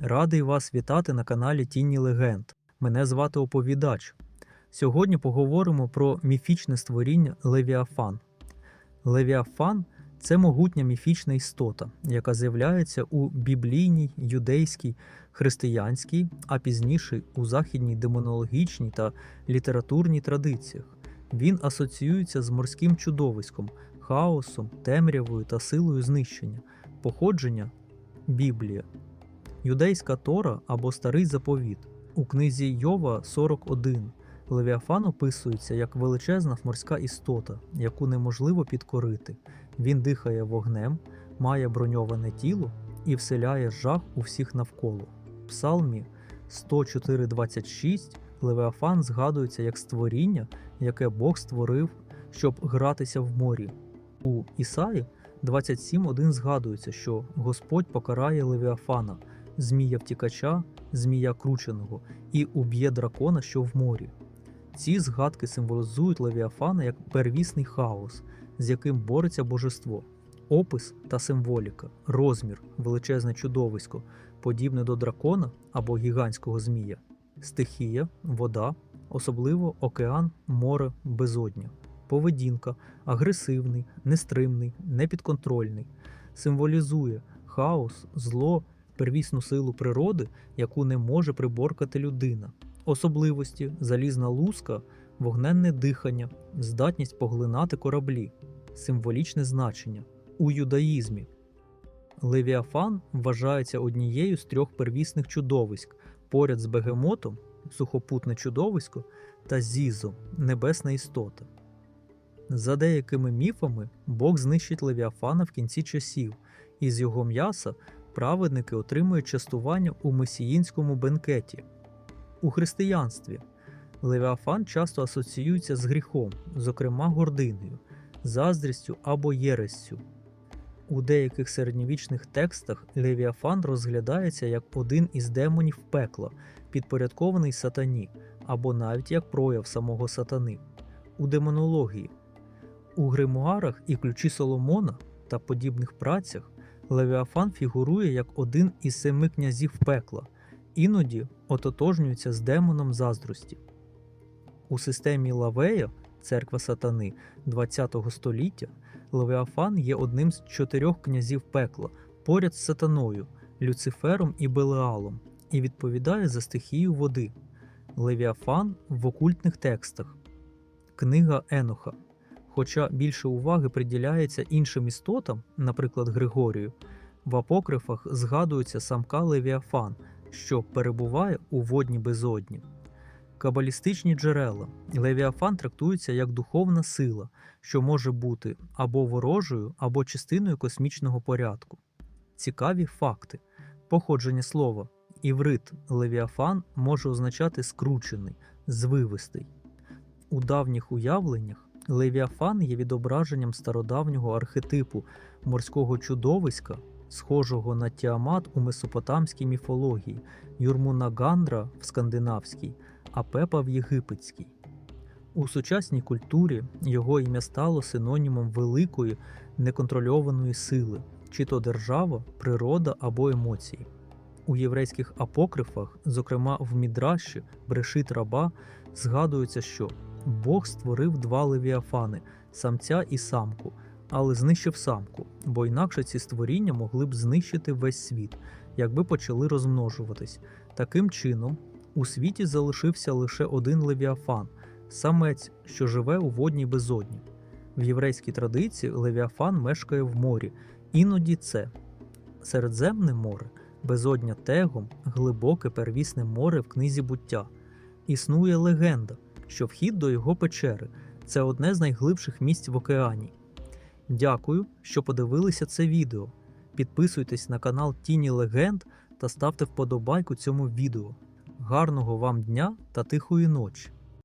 Радий вас вітати на каналі Тінні Легенд. Мене звати Оповідач. Сьогодні поговоримо про міфічне створіння Левіафан. Левіафан це могутня міфічна істота, яка з'являється у біблійній, юдейській, християнській, а пізніше у західній демонологічній та літературній традиціях. Він асоціюється з морським чудовиськом, хаосом, темрявою та силою знищення, походження Біблія. Юдейська Тора або Старий Заповіт. У книзі Йова 41 Левіафан описується як величезна морська істота, яку неможливо підкорити. Він дихає вогнем, має броньоване тіло і вселяє жах у всіх навколо. Псалмі 104.26 Левіафан згадується як створіння, яке Бог створив, щоб гратися в морі. У Ісаї 27.1 згадується, що Господь покарає Левіафана, змія втікача, змія крученого, і уб'є дракона, що в морі. Ці згадки символізують Левіафана як первісний хаос, з яким бореться божество, опис та символіка, розмір, величезне чудовисько, подібне до дракона або гігантського змія, стихія, вода, особливо океан, море, безодня, поведінка, агресивний, нестримний, непідконтрольний, символізує хаос, зло, первісну силу природи, яку не може приборкати людина. Особливості залізна луска, вогненне дихання, здатність поглинати кораблі, символічне значення. У юдаїзмі Левіафан вважається однією з трьох первісних чудовиськ поряд з бегемотом, сухопутне чудовисько та Зізо, небесна істота. За деякими міфами, Бог знищить Левіафана в кінці часів, і з його м'яса праведники отримують частування у месіїнському бенкеті. У християнстві Левіафан часто асоціюється з гріхом, зокрема гординою, заздрістю або єрестю. У деяких середньовічних текстах Левіафан розглядається як один із демонів пекла, підпорядкований сатані, або навіть як прояв самого сатани. У демонології, у гримуарах і ключі Соломона та подібних працях Левіафан фігурує як один із семи князів пекла, іноді ототожнюється з демоном заздрості. У системі Лавея, церква сатани ХХ століття, Левіафан є одним з чотирьох князів пекла поряд з сатаною, Люцифером і Белеалом, і відповідає за стихію води. Левіафан в окультних текстах. Книга Еноха. Хоча більше уваги приділяється іншим істотам, наприклад, Григорію, в апокрифах згадується самка Левіафан, що перебуває у водній безодні. Кабалістичні джерела Левіафан трактується як духовна сила, що може бути або ворожою, або частиною космічного порядку. Цікаві факти. Походження слова. Іврит Левіафан може означати скручений, звивистий. У давніх уявленнях Левіафан є відображенням стародавнього архетипу морського чудовиська, схожого на Тіамат у месопотамській міфології, Юрмунагандра в скандинавській, а Пепа в єгипетській. У сучасній культурі його ім'я стало синонімом великої неконтрольованої сили, чи то держава, природа або емоції. У єврейських апокрифах, зокрема в Мідраші, Брешит раба, згадується, що Бог створив два левіафани самця і самку, але знищив самку, бо інакше ці створіння могли б знищити весь світ, якби почали розмножуватись. Таким чином, у світі залишився лише один левіафан самець, що живе у водній безодні. В єврейській традиції левіафан мешкає в морі, іноді це Середземне море, безодня тегом, глибоке первісне море в книзі буття. Існує легенда, що вхід до його печери це одне з найглибших місць в океані. Дякую, що подивилися це відео. Підписуйтесь на канал Тіні Легенд та ставте вподобайку цьому відео. Гарного вам дня та тихої ночі!